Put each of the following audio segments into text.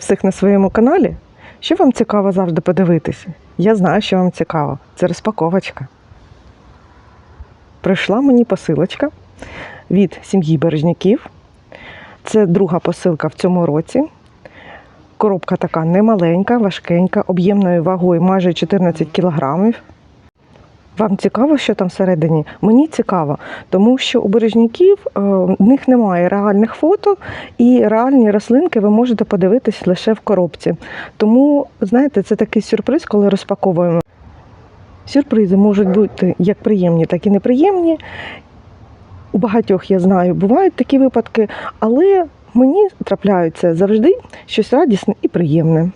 Всіх на своєму каналі. Що вам цікаво завжди подивитися? Я знаю, що вам цікаво. Це розпаковочка. Прийшла мені посилочка від сім'ї Бережняків. Це друга посилка в цьому році. Коробка така немаленька, важкенька, об'ємною вагою майже 14 кілограмів. Вам цікаво, що там всередині? Мені цікаво, тому що у бережняків е, в них немає реальних фото, і реальні рослинки ви можете подивитись лише в коробці. Тому, знаєте, це такий сюрприз, коли розпаковуємо. Сюрпризи можуть бути як приємні, так і неприємні. У багатьох, я знаю, бувають такі випадки, але мені трапляються завжди щось радісне і приємне.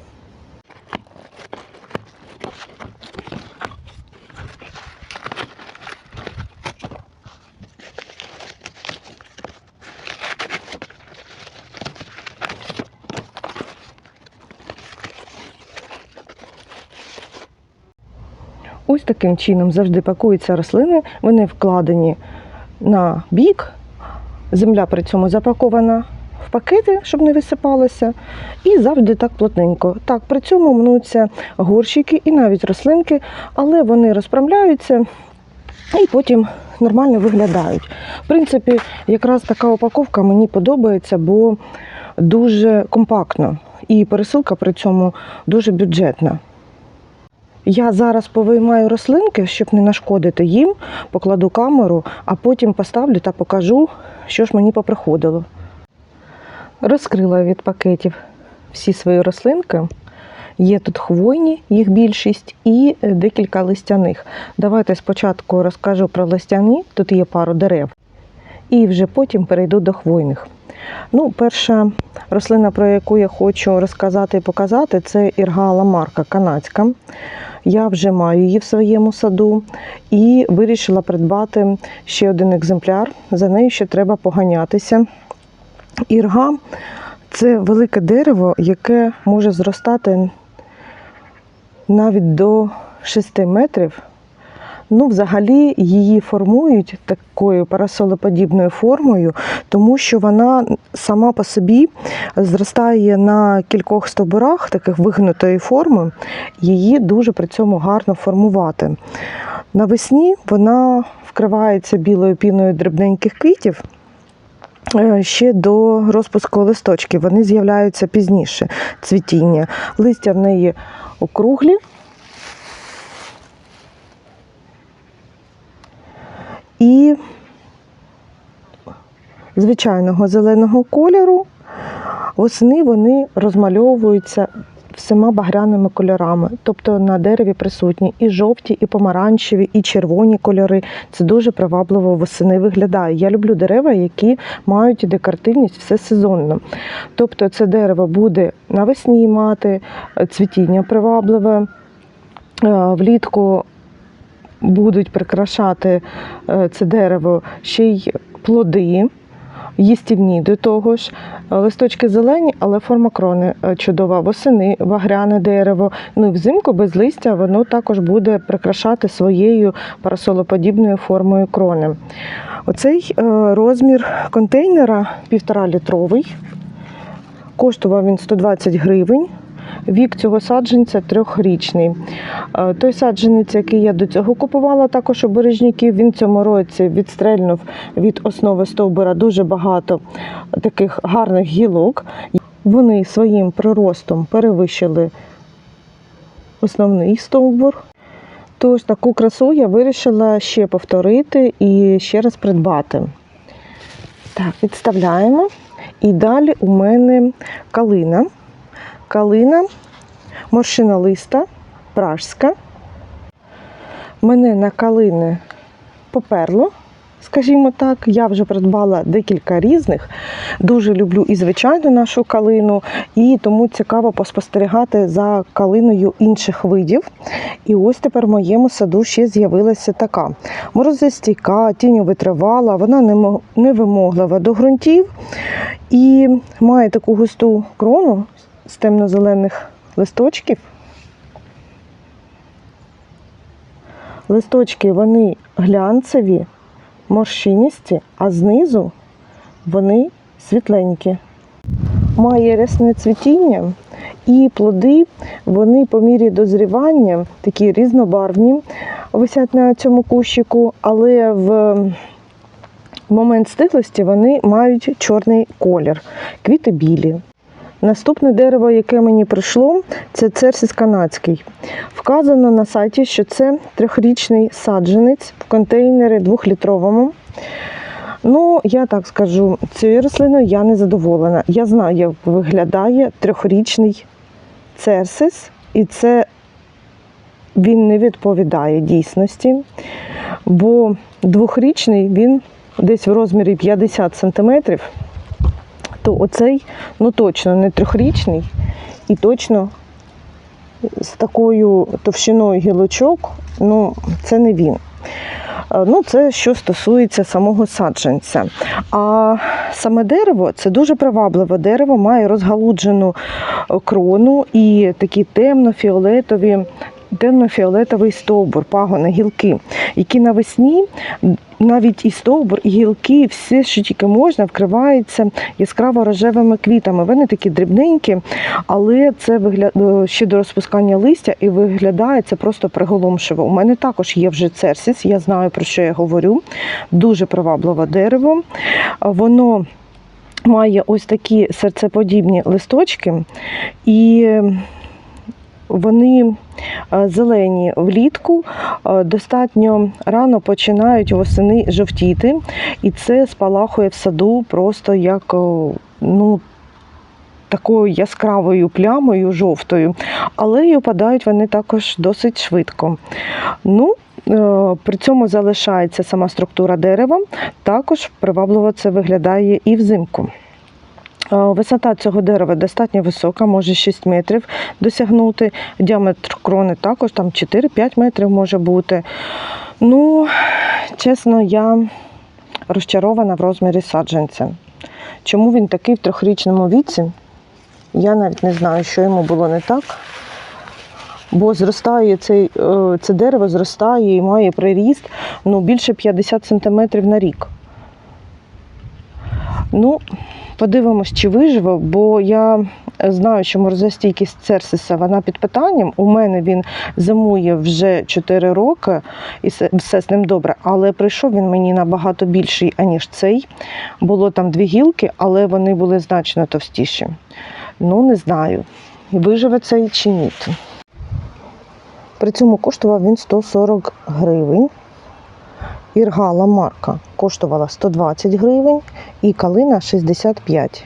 Ось таким чином завжди пакуються рослини. Вони вкладені на бік. Земля при цьому запакована в пакети, щоб не висипалося. І завжди так плотненько. Так, при цьому мнуться горщики і навіть рослинки, але вони розправляються і потім нормально виглядають. В принципі, якраз така упаковка мені подобається, бо дуже компактно. І пересилка при цьому дуже бюджетна. Я зараз повиймаю рослинки, щоб не нашкодити їм, покладу камеру, а потім поставлю та покажу, що ж мені поприходило. Розкрила від пакетів всі свої рослинки. Є тут хвойні, їх більшість, і декілька листяних. Давайте спочатку розкажу про листяні, тут є пару дерев, і вже потім перейду до хвойних. Ну, перша рослина, про яку я хочу розказати і показати, це ірга ламарка канадська. Я вже маю її в своєму саду і вирішила придбати ще один екземпляр. За нею ще треба поганятися. Ірга це велике дерево, яке може зростати навіть до 6 метрів. Ну, взагалі її формують такою парасолеподібною формою, тому що вона сама по собі зростає на кількох стовбурах таких вигнутої форми, її дуже при цьому гарно формувати. Навесні вона вкривається білою піною дрібненьких квітів. е, Ще до розпуску листочків вони з'являються пізніше цвітіння. Листя в неї округлі, і звичайного зеленого кольору. Восени вони розмальовуються всіма багряними кольорами. Тобто на дереві присутні і жовті, і помаранчеві, і червоні кольори. Це дуже привабливо восени виглядає. Я люблю дерева, які мають декоративність всесезонно. Тобто це дерево буде навесні мати, цвітіння привабливе. е, Влітку будуть прикрашати е, це дерево ще й плоди. Їстівні до того ж, листочки зелені, але форма крони е, чудова. Восени багряне дерево. Ну і взимку без листя воно також буде прикрашати своєю парасолоподібною формою крони. Оцей е, розмір контейнера півтора літровий. Коштував він 120 гривень. Вік цього саджанця трьохрічний. Е, Той саджанець, який я до цього купувала, також у бережняків, він цьому році відстрельнув від основи стовбура дуже багато таких гарних гілок. Вони своїм приростом перевищили основний стовбур. Тож таку красу я вирішила ще повторити і ще раз придбати. Так, відставляємо. І далі у мене калина. Калина морщинолиста, пражська. Мене на калини поперло, скажімо так. Я вже придбала декілька різних. Дуже люблю і звичайну нашу калину, і тому цікаво поспостерігати за калиною інших видів. І ось тепер в моєму саду ще з'явилася така морозостійка, тіньо витривала, вона невимоглива до ґрунтів і має таку густу крону з темно-зелених листочків. Листочки вони глянцеві, морщиністі, а знизу вони світленькі. має рясне цвітіння, і плоди вони по мірі дозрівання такі різнобарвні, висять на цьому кущику, але в момент стиглості вони мають чорний колір, квіти білі. Наступне дерево, яке мені прийшло, це церсис канадський. Вказано на сайті, що це трьохрічний саджанець в контейнері двохлітровому. Ну, я так скажу, цією рослиною я не задоволена. Я знаю, як виглядає трьохрічний церсис, і це він не відповідає дійсності, бо двохрічний він десь в розмірі 50 см, то оцей ну точно не трьохрічний і точно з такою товщиною гілочок, ну це не він. Е, Ну, це що стосується самого саджанця. А саме дерево це дуже привабливе дерево, має розгалуджену е, крону і такі темно-фіолетові. Темно-фіолетовий стовбур, пагони, гілки, які навесні навіть і стовбур, і гілки, все, що тільки можна, вкриваються яскраво рожевими квітами. Вони такі дрібненькі, але це виглядає ще до розпускання листя і виглядає це просто приголомшиво. У мене також є вже церсіс, я знаю про що я говорю. Дуже привабливе дерево. Воно має ось такі серцеподібні листочки, і вони е, зелені влітку, е, достатньо рано починають восени жовтіти, і це спалахує в саду просто як ну, такою яскравою плямою жовтою, але й опадають вони також досить швидко. Ну, е, при цьому залишається сама структура дерева, також привабливо це виглядає і взимку. Е, Висота цього дерева достатньо висока, може 6 метрів досягнути. Діаметр крони також там 4-5 метрів може бути. Ну, чесно, я розчарована в розмірі саджанця. Чому він такий в трьохрічному віці? Я навіть не знаю, що йому було не так. Бо зростає цей, е, це дерево зростає і має приріст ну, більше 50 см на рік. Ну, подивимось, чи виживе, бо я знаю, що морозостійкість церсиса вона під питанням. У мене він зимує вже 4 роки, і все- з ним добре. Але прийшов він мені набагато більший, аніж цей. Було там дві гілки, але вони були значно товстіші. Ну, не знаю, виживе цей чи ні. При цьому коштував він 140 гривень. Іргала марка коштувала 120 гривень і калина 65.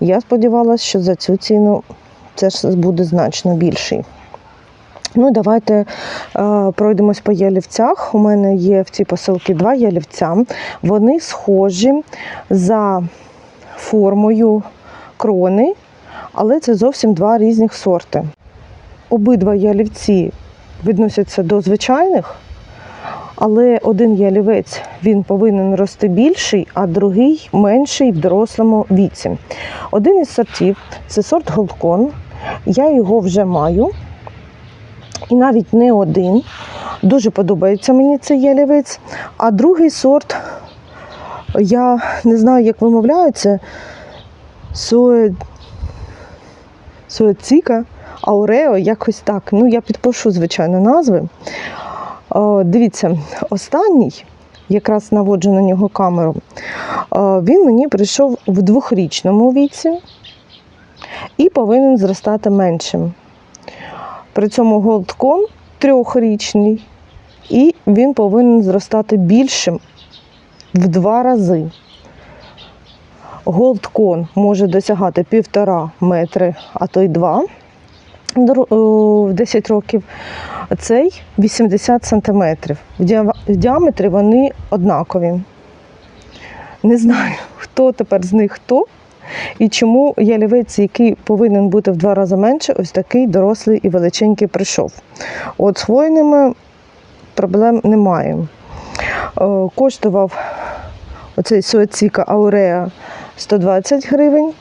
Я сподівалася, що за цю ціну це ж буде значно більший. Ну, давайте е, пройдемось по ялівцях. У мене є в цій посилці два ялівця. Вони схожі за формою крони, але це зовсім два різних сорти. Обидва ялівці відносяться до звичайних, але один ялівець він повинен рости більший, а другий менший в дорослому віці. Один із сортів це сорт Голдкон. Я його вже маю. І навіть не один. Дуже подобається мені цей ялівець. А другий сорт, я не знаю, як вимовляється, Суе... Суеціка, Аурео, якось так. Ну, я підпишу, звичайно, назви. О, дивіться, останній, якраз наводжу на нього камеру, він мені прийшов в двохрічному віці і повинен зростати меншим. При цьому голдкон трьохрічний, і він повинен зростати більшим в два рази. Голдкон може досягати півтора метри, а то й два в 10 років. Цей 80 сантиметрів. В діаметрі вони однакові. Не знаю, хто тепер з них хто. І чому ялівець, який повинен бути в два рази менше, ось такий дорослий і величенький прийшов. От з хвойними проблем немає. Е, Коштував оцей суеціка Ауреа 120 гривень.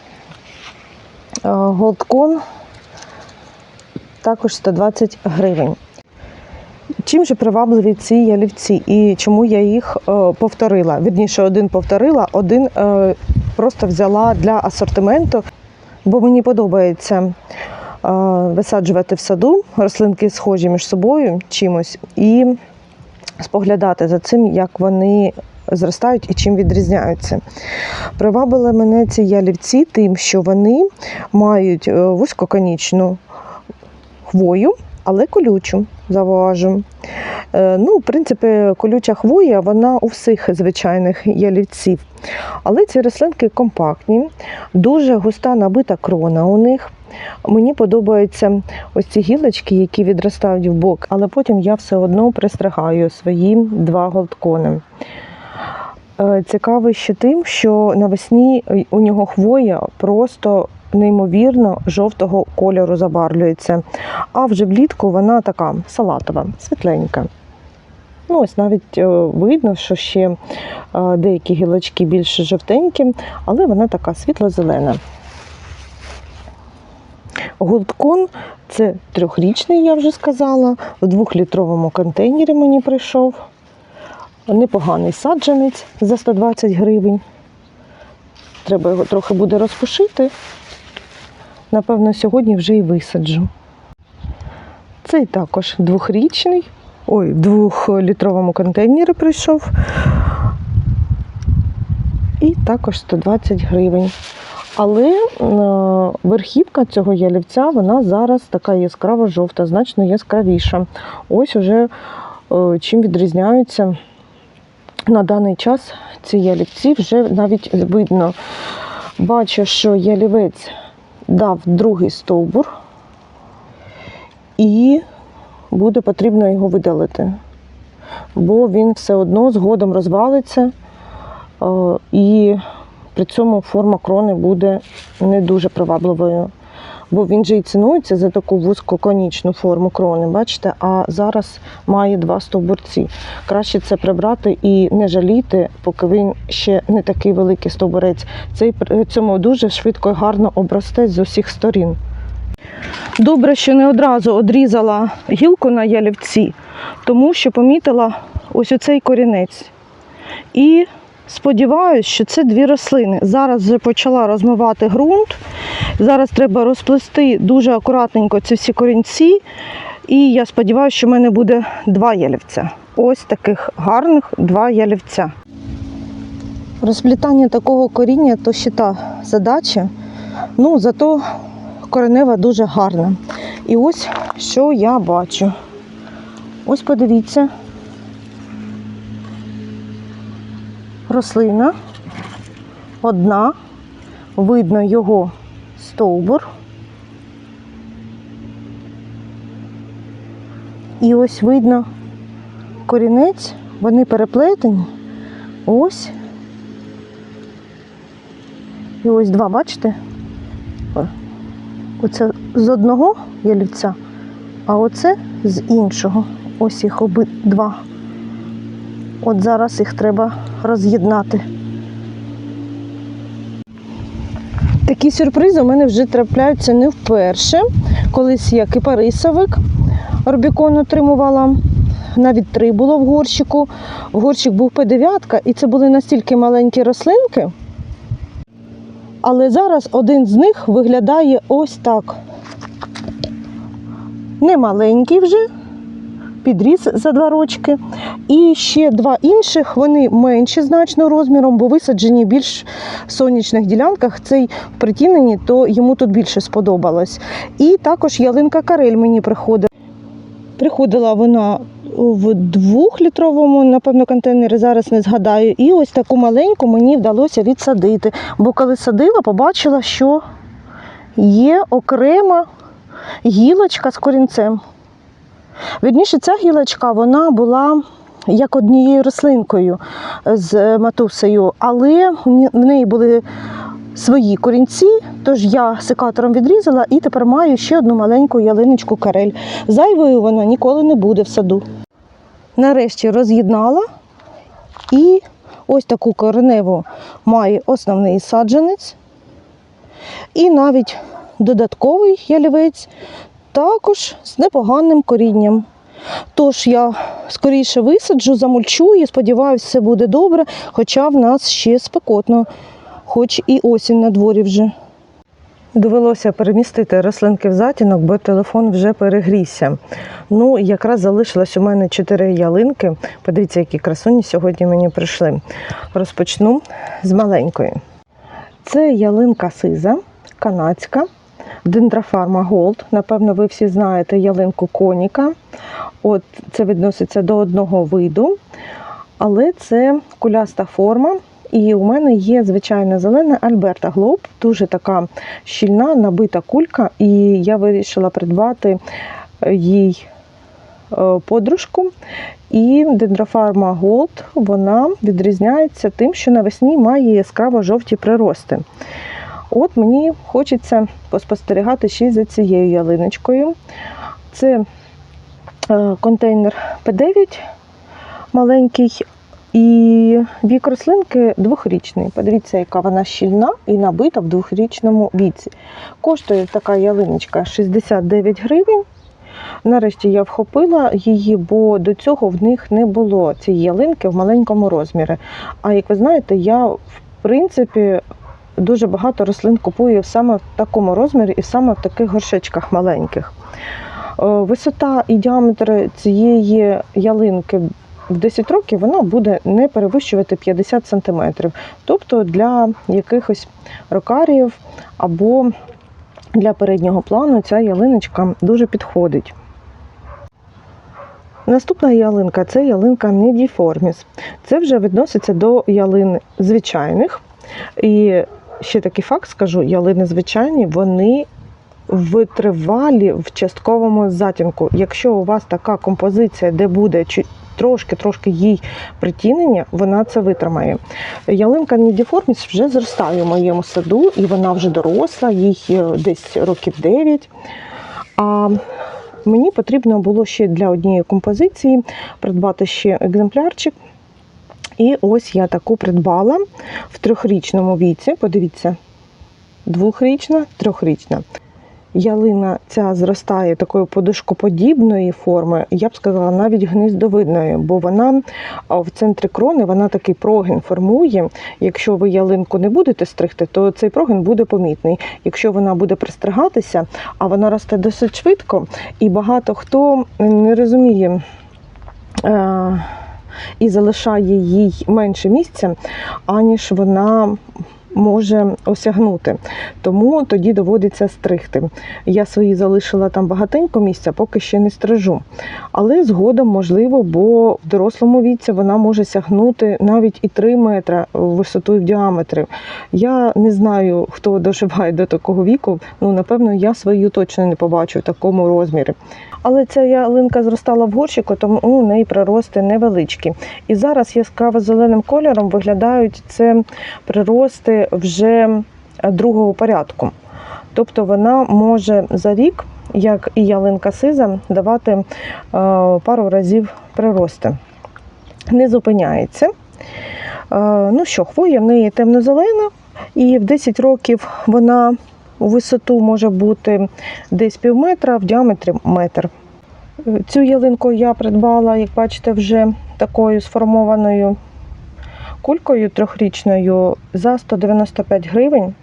Е, Голдкон також 120 гривень. Чим же привабливі ці ялівці і чому я їх е, повторила? Вірніше, один повторила, один е, просто взяла для асортименту, бо мені подобається е, висаджувати в саду рослинки схожі між собою чимось і споглядати за цим, як вони зростають і чим відрізняються. Привабили мене ці ялівці тим, що вони мають вузькоконічну хвою, але колючу, зауважу. Е, Ну, в принципі, колюча хвоя, вона у всіх звичайних ялівців. Але ці рослинки компактні, дуже густа набита крона у них. Мені подобаються ось ці гілочки, які відростають в бок, але потім я все одно пристригаю свої два голдкони. Е, Цікавий ще тим, що навесні у нього хвоя просто неймовірно жовтого кольору забарвлюється. А вже влітку вона така салатова, світленька. Ну, ось навіть е, видно, що ще е, деякі гілочки більш жовтенькі, але вона така світло-зелена. Голдкон це трьохрічний, я вже сказала. В двохлітровому контейнері мені прийшов. Непоганий саджанець за 120 гривень. Треба його трохи буде розпушити. Напевно, сьогодні вже і висаджу. Цей також двохрічний. Ой, в двохлітровому контейнері прийшов. І також 120 гривень. Але е, верхівка цього ялівця, вона зараз така яскраво жовта, значно яскравіша. Ось уже е, чим відрізняються на даний час ці ялівці вже навіть видно. Бачу, що ялівець дав другий стовбур, і буде потрібно його видалити, бо він все одно згодом розвалиться, е, і при цьому форма крони буде не дуже привабливою. Бо він же і цінується за таку вузькоконічну форму крони, бачите, а зараз має два стовбурці. Краще це прибрати і не жаліти, поки він ще не такий великий стовбурець. Цей при цьому дуже швидко і гарно обросте з усіх сторін. Добре, що не одразу одрізала гілку на ялівці, тому що помітила ось оцей корінець. І сподіваюся, що це дві рослини. Зараз вже почала розмивати ґрунт. Зараз треба розплести дуже акуратненько ці всі корінці. І я сподіваюся, що в мене буде два ялівця. Ось таких гарних два ялівця. Розплітання такого коріння то ще та задача. Ну, зато коренева дуже гарна. І ось що я бачу. Ось подивіться. Рослина одна, видно його стовбур. І ось видно корінець, вони переплетені. Ось. І ось два, бачите? Оце з одного ялівця, а оце з іншого. Ось їх обидва. От зараз їх треба роз'єднати. Такі сюрпризи у мене вже трапляються не вперше. Колись я кипарисовик Рубікон отримувала. Навіть три було в горщику. В горщик був П9, і це були настільки маленькі рослинки. Але зараз один з них виглядає ось так. Не маленький вже, підріс за два рочки. І ще два інших, вони менші значно розміром, бо висаджені більш в сонячних ділянках. Цей в притіненні, то йому тут більше сподобалось. І також ялинка карель мені приходила. Приходила вона в двохлітровому, напевно, контейнері, зараз не згадаю. І ось таку маленьку мені вдалося відсадити. Бо коли садила, побачила, що є окрема гілочка з корінцем. Вірніше, ця гілочка вона була як однією рослинкою з матусею, але в неї були свої корінці, тож я секатором відрізала і тепер маю ще одну маленьку ялиночку карель. Зайвою вона ніколи не буде в саду. Нарешті роз'єднала і ось таку кореневу має основний саджанець. І навіть додатковий ялівець також з непоганим корінням. Тож я скоріше висаджу, замульчу і сподіваюся, все буде добре, хоча в нас ще спекотно хоч і осінь на дворі вже. Довелося перемістити рослинки в затінок, бо телефон вже перегрівся. Ну, якраз залишилось у мене чотири ялинки. Подивіться, які красуні сьогодні мені прийшли. Розпочну з маленької. Це ялинка сиза, канадська, дендрофарма Голд. Напевно, ви всі знаєте ялинку коніка. От це відноситься до одного виду, але це куляста форма. І у мене є звичайна зелена Альберта Глоб, дуже така щільна, набита кулька, і я вирішила придбати їй е, подружку. І дендрофарма Голд вона відрізняється тим, що навесні має яскраво жовті прирости. От мені хочеться поспостерігати ще й за цією ялиночкою. Це е, контейнер П9 маленький. І вік рослинки двохрічний. Подивіться, яка вона щільна і набита в двохрічному віці. Коштує така ялиночка 69 гривень. Нарешті я вхопила її, бо до цього в них не було цієї ялинки в маленькому розмірі. А як ви знаєте, я в принципі дуже багато рослин купую саме в такому розмірі і саме в таких горшечках маленьких. Е, Висота і діаметр цієї ялинки в 10 років вона буде не перевищувати 50 см. Тобто для якихось рокаріїв або для переднього плану ця ялиночка дуже підходить. Наступна ялинка це ялинка Недіформіс. Це вже відноситься до ялин звичайних. І ще такий факт скажу: ялини звичайні, вони витривалі в частковому затінку. Якщо у вас така композиція, де буде трошки-трошки їй притінення, вона це витримає. Ялинка Нідіформіс вже зростає у моєму саду, і вона вже доросла, їй е, десь років 9. А мені потрібно було ще для однієї композиції придбати ще екземплярчик. І ось я таку придбала в трьохрічному віці. Подивіться, двохрічна, трьохрічна. Ялина ця зростає такої подушкоподібної форми, я б сказала, навіть гніздовидної, бо вона в центрі крони вона такий прогін формує. Якщо ви ялинку не будете стригти, то цей прогін буде помітний. Якщо вона буде пристригатися, а вона росте досить швидко, і багато хто не розуміє. Е- і залишає їй менше місця, аніж вона може осягнути. Тому тоді доводиться стригти. Я свої залишила там багатенько місця, поки ще не стрижу. Але згодом можливо, бо в дорослому віці вона може сягнути навіть і 3 метри висотою в діаметрі. Я не знаю, хто доживає до такого віку. Ну, напевно, я свою точно не побачу в такому розмірі. Але ця ялинка зростала в горщику, тому у неї прирости невеличкі. І зараз яскраво зеленим кольором виглядають це прирости вже другого порядку. Тобто вона може за рік, як і ялинка сиза, давати е, пару разів прирости. Не зупиняється. Е, ну що, хвоя в неї темно-зелена, і в 10 років вона у висоту може бути десь пів метра, в діаметрі метр. Цю ялинку я придбала, як бачите, вже такою сформованою кулькою трьохрічною за 195 гривень.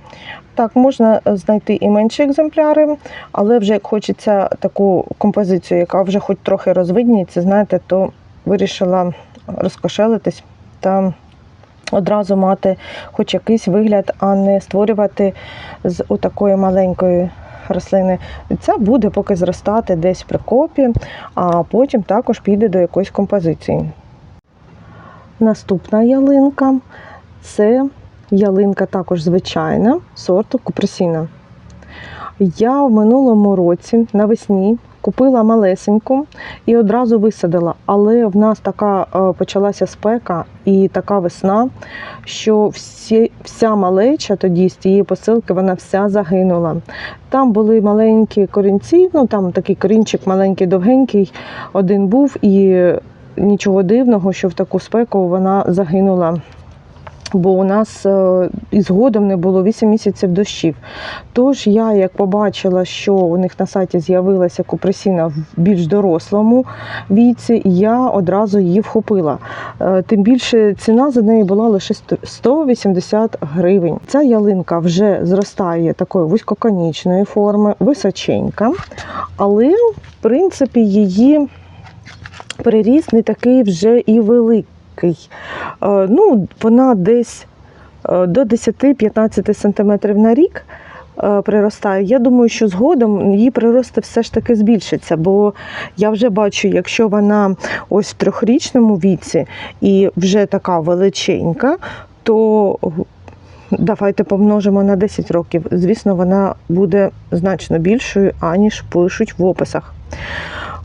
Так, можна знайти і менші екземпляри, але вже як хочеться таку композицію, яка вже хоч трохи розвидніється, знаєте, то вирішила розкошелитись та одразу мати хоч якийсь вигляд, а не створювати з отакої маленької рослини. Це буде поки зростати десь в прикопі, а потім також піде до якоїсь композиції. Наступна ялинка це ялинка також звичайна сорту купресіна. Я в минулому році навесні купила малесеньку і одразу висадила, але в нас така е, почалася спека і така весна, що всі, вся малеча тоді з тієї посилки вона вся загинула. Там були маленькі корінці, ну там такий корінчик маленький, довгенький, один був, і нічого дивного, що в таку спеку вона загинула. Бо у нас е, і згодом не було 8 місяців дощів. Тож я, як побачила, що у них на сайті з'явилася купресіна в більш дорослому віці, я одразу її вхопила. Е, Тим більше ціна за неї була лише 180 гривень. Ця ялинка вже зростає такої вузькоконічної форми, височенька, але в принципі її переріст не такий вже і великий. Е, Ну, вона десь е, до 10-15 см на рік е, приростає. Я думаю, що згодом її прирости все ж таки збільшиться, бо я вже бачу, якщо вона ось в трьохрічному віці і вже така величенька, то давайте помножимо на 10 років. Звісно, вона буде значно більшою, аніж пишуть в описах.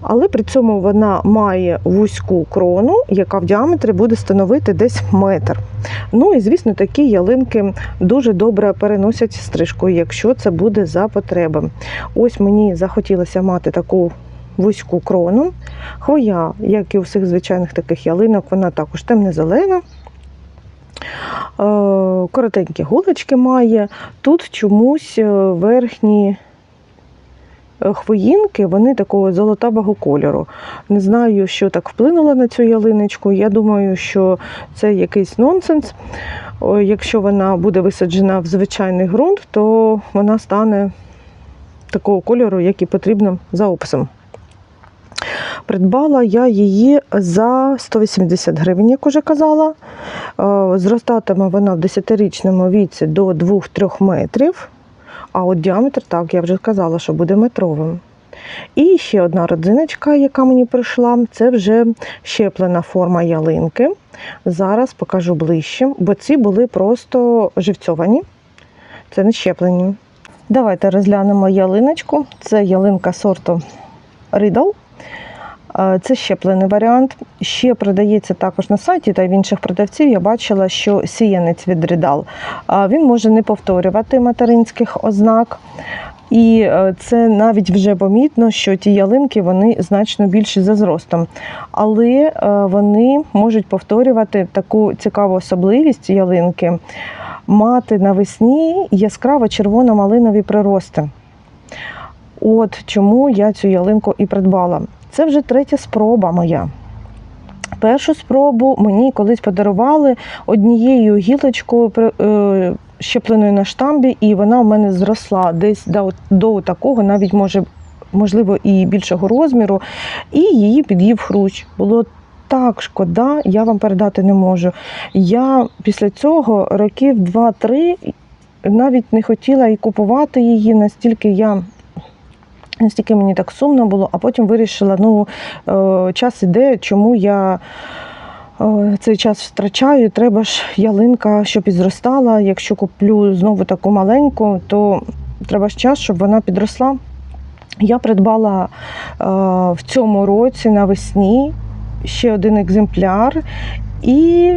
Але при цьому вона має вузьку крону, яка в діаметрі буде становити десь метр. Ну і звісно, такі ялинки дуже добре переносять стрижку, якщо це буде за потреби. Ось мені захотілося мати таку вузьку крону. Хвоя, як і у всіх звичайних таких ялинок, вона також темне-зелена. Е, Коротенькі голочки має. Тут чомусь е, верхні хвоїнки, вони такого золотавого кольору. Не знаю, що так вплинуло на цю ялиночку. Я думаю, що це якийсь нонсенс. Якщо вона буде висаджена в звичайний ґрунт, то вона стане такого кольору, як і потрібно за описом. Придбала я її за 180 гривень, як уже казала. Е, Зростатиме вона в 10-річному віці до 2-3 метрів. А от діаметр, так, я вже казала, що буде метровим. І ще одна родзиночка, яка мені прийшла, це вже щеплена форма ялинки. Зараз покажу ближче, бо ці були просто живцьовані, це не щеплені. Давайте розглянемо ялиночку. Це ялинка сорту Riddle. Це щеплений варіант. Ще продається також на сайті та в інших продавців. Я бачила, що сіянець від Рідал. Він може не повторювати материнських ознак. І е, це навіть вже помітно, що ті ялинки вони значно більші за зростом. Але е, вони можуть повторювати таку цікаву особливість ялинки мати навесні яскраво червоно-малинові прирости. От чому я цю ялинку і придбала. Це вже третя спроба моя. Першу спробу мені колись подарували однією гілочкою е, щепленою на штамбі, і вона в мене зросла десь до, до такого, навіть може, можливо, і більшого розміру, і її під'їв хрущ. Було так шкода, я вам передати не можу. Я після цього років 2-3 навіть не хотіла і купувати її, настільки я Настільки мені так сумно було, а потім вирішила, ну, е, час іде, чому я е, цей час втрачаю. Треба ж ялинка, щоб і зростала. Якщо куплю знову таку маленьку, то треба ж час, щоб вона підросла. Я придбала е, в цьому році навесні ще один екземпляр, і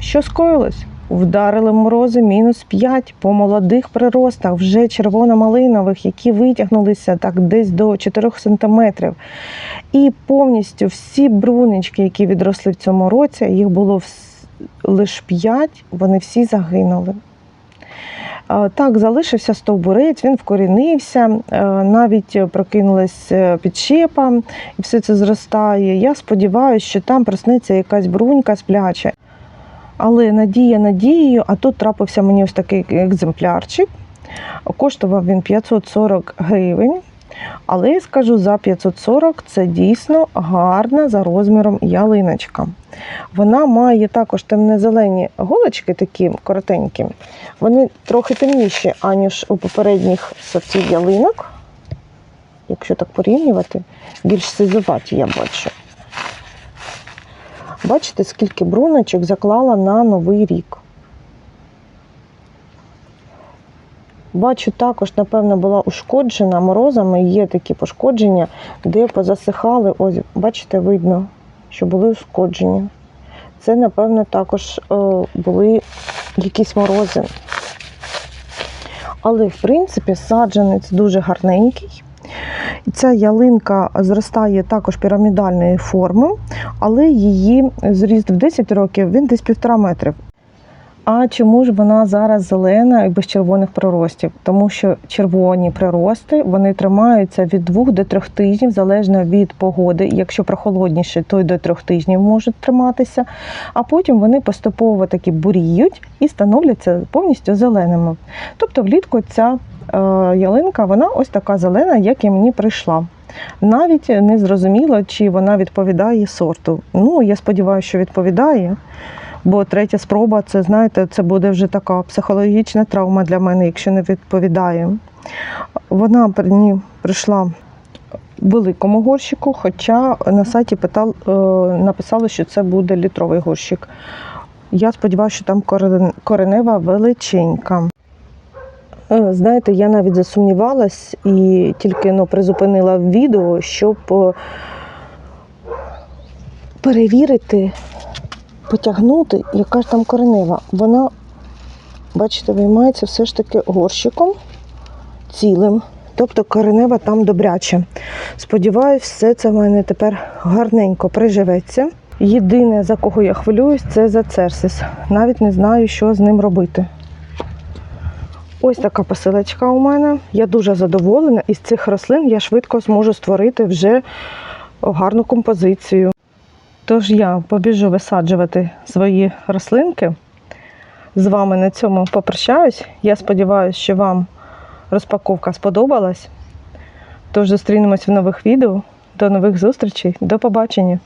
що скоїлось? Вдарили морози мінус 5 по молодих приростах, вже червоно-малинових, які витягнулися так десь до 4 сантиметрів. І повністю всі брунички, які відросли в цьому році, їх було лише 5, вони всі загинули. Так, залишився стовбурець, він вкорінився, е, навіть прокинулась е, підщепа, і все це зростає. Я сподіваюся, що там проснеться якась брунька спляча. Але надія надією, а тут трапився мені ось такий екземплярчик. Коштував він 540 гривень. Але я скажу, за 540 це дійсно гарна за розміром ялиночка. Вона має також темно-зелені голочки, такі коротенькі. Вони трохи темніші, аніж у попередніх сортів ялинок. Якщо так порівнювати, більш сизуваті я бачу. Бачите, скільки бруночок заклала на новий рік. Бачу, також, напевно, була ушкоджена морозами. Є такі пошкодження, де позасихали. Ось, бачите, видно, що були ушкодження. Це, напевно, також е, були якісь морози. Але, в принципі, саджанець дуже гарненький. Ця ялинка зростає також пірамідальної форми, але її зріст в 10 років він десь півтора метри. А чому ж вона зараз зелена і без червоних приростів? Тому що червоні прирости вони тримаються від 2 до 3 тижнів залежно від погоди. Якщо прохолодніше, то й до 3 тижнів можуть триматися. А потім вони поступово таки буріють і становляться повністю зеленими. Тобто влітку ця е, ялинка вона ось така зелена, як і мені прийшла. Навіть не зрозуміло, чи вона відповідає сорту. Ну, я сподіваюся, що відповідає. Бо третя спроба, це знаєте, це буде вже така психологічна травма для мене, якщо не відповідає. Вона мені прийшла великому горщику, хоча на сайті питал, е, написали, що це буде літровий горщик. Я сподіваюся, що там коренева величенька. Е, Знаєте, я навіть засумнівалась і тільки ну, призупинила відео, щоб е, перевірити, потягнути, яка ж там коренева. Вона, бачите, виймається все ж таки горщиком цілим. Тобто коренева там добряче. Сподіваюсь, все це в мене тепер гарненько приживеться. Єдине, за кого я хвилююсь, це за церсис. Навіть не знаю, що з ним робити. Ось така посилочка у мене. Я дуже задоволена. Із цих рослин я швидко зможу створити вже гарну композицію. Тож я побіжу висаджувати свої рослинки. З вами на цьому попрощаюсь. Я сподіваюся, що вам розпаковка сподобалась. Тож зустрінемось в нових відео. До нових зустрічей. До побачення!